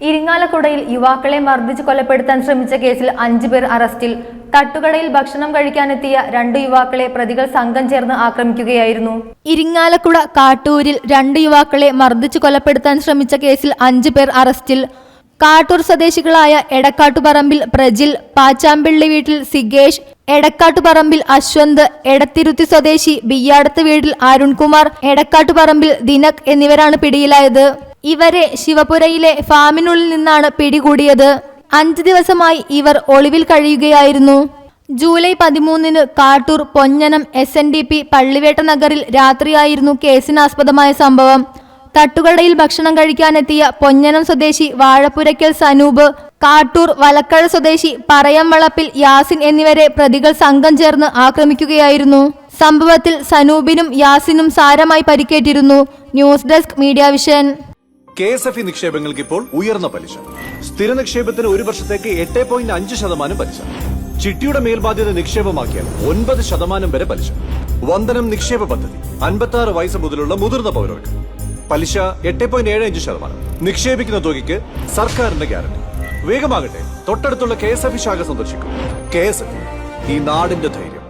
ഇരിങ്ങാലക്കുടയിൽ യുവാക്കളെ മർദ്ദിച്ച് കൊലപ്പെടുത്താൻ ശ്രമിച്ച കേസിൽ അഞ്ചു പേർ അറസ്റ്റിൽ. തട്ടുകടയിൽ ഭക്ഷണം കഴിക്കാനെത്തിയ രണ്ട് യുവാക്കളെ പ്രതികൾ സംഘം ചേർന്ന് ആക്രമിക്കുകയായിരുന്നു. ഇരിങ്ങാലക്കുട കാട്ടൂരിൽ രണ്ട് യുവാക്കളെ മർദ്ദിച്ച് കൊലപ്പെടുത്താൻ ശ്രമിച്ച കേസിൽ അഞ്ചു പേർ അറസ്റ്റിൽ. കാട്ടൂർ സ്വദേശികളായ എടക്കാട്ടുപറമ്പിൽ പ്രജിൽ പാച്ചാമ്പിള്ളി വീട്ടിൽ സിഗേഷ് എടക്കാട്ടുപറമ്പിൽ അശ്വന്ത് എടത്തിരുത്തി സ്വദേശി ബിയാടത്ത് വീട്ടിൽ അരുൺകുമാർ എടക്കാട്ടുപറമ്പിൽ ദിനക് എന്നിവരാണ് പിടിയിലായത്. ഇവരെ ശിവപുരയിലെ ഫാമിനുള്ളിൽ നിന്നാണ് പിടികൂടിയത്. അഞ്ച് ദിവസമായി ഇവർ ഒളിവിൽ കഴിയുകയായിരുന്നു. ജൂലൈ പതിമൂന്നിന് Kattoor Ponnanam S N D P Pallivetta നഗറിൽ രാത്രിയായിരുന്നു കേസിനാസ്പദമായ സംഭവം. തട്ടുകടയിൽ ഭക്ഷണം കഴിക്കാനെത്തിയ പൊന്നനം സ്വദേശി വാഴപ്പുരയ്ക്കൽ സനൂപ് കാട്ടൂർ വലക്കഴ സ്വദേശി പറയം വളപ്പിൽ യാസിൻ എന്നിവരെ പ്രതികൾ സംഘം ചേർന്ന് ആക്രമിക്കുകയായിരുന്നു. സംഭവത്തിൽ സനൂപിനും യാസിനും സാരമായി പരിക്കേറ്റിരുന്നു. News desk media vision. K S F E നിക്ഷേപങ്ങൾക്ക് ഇപ്പോൾ ഉയർന്ന പലിശ. സ്ഥിര നിക്ഷേപത്തിന് ഒരു വർഷത്തേക്ക് എട്ട് പോയിന്റ് അഞ്ച് ശതമാനം പലിശ. ചിട്ടിയുടെ മേൽബാധ്യത നിക്ഷേപമാക്കിയാൽ ഒൻപത് ശതമാനം വരെ പലിശ. വന്ദനം നിക്ഷേപ പദ്ധതി അൻപത്തി ആറ് വയസ്സ് മുതലുള്ള മുതിർന്ന പൗരർക്ക്. പലിശ എട്ട് പോയിന്റ് ഏഴ് അഞ്ച് ശതമാനം. നിക്ഷേപിക്കുന്ന തുകയ്ക്ക് സർക്കാരിന്റെ ഗ്യാരണ്ടി. വേഗമാകട്ടെ തൊട്ടടുത്തുള്ള കെ എസ് എഫ് ഇ ശാഖ സന്ദർശിക്കും. കെ എസ് എഫ് ഈ നാടിന്റെ ധൈര്യം.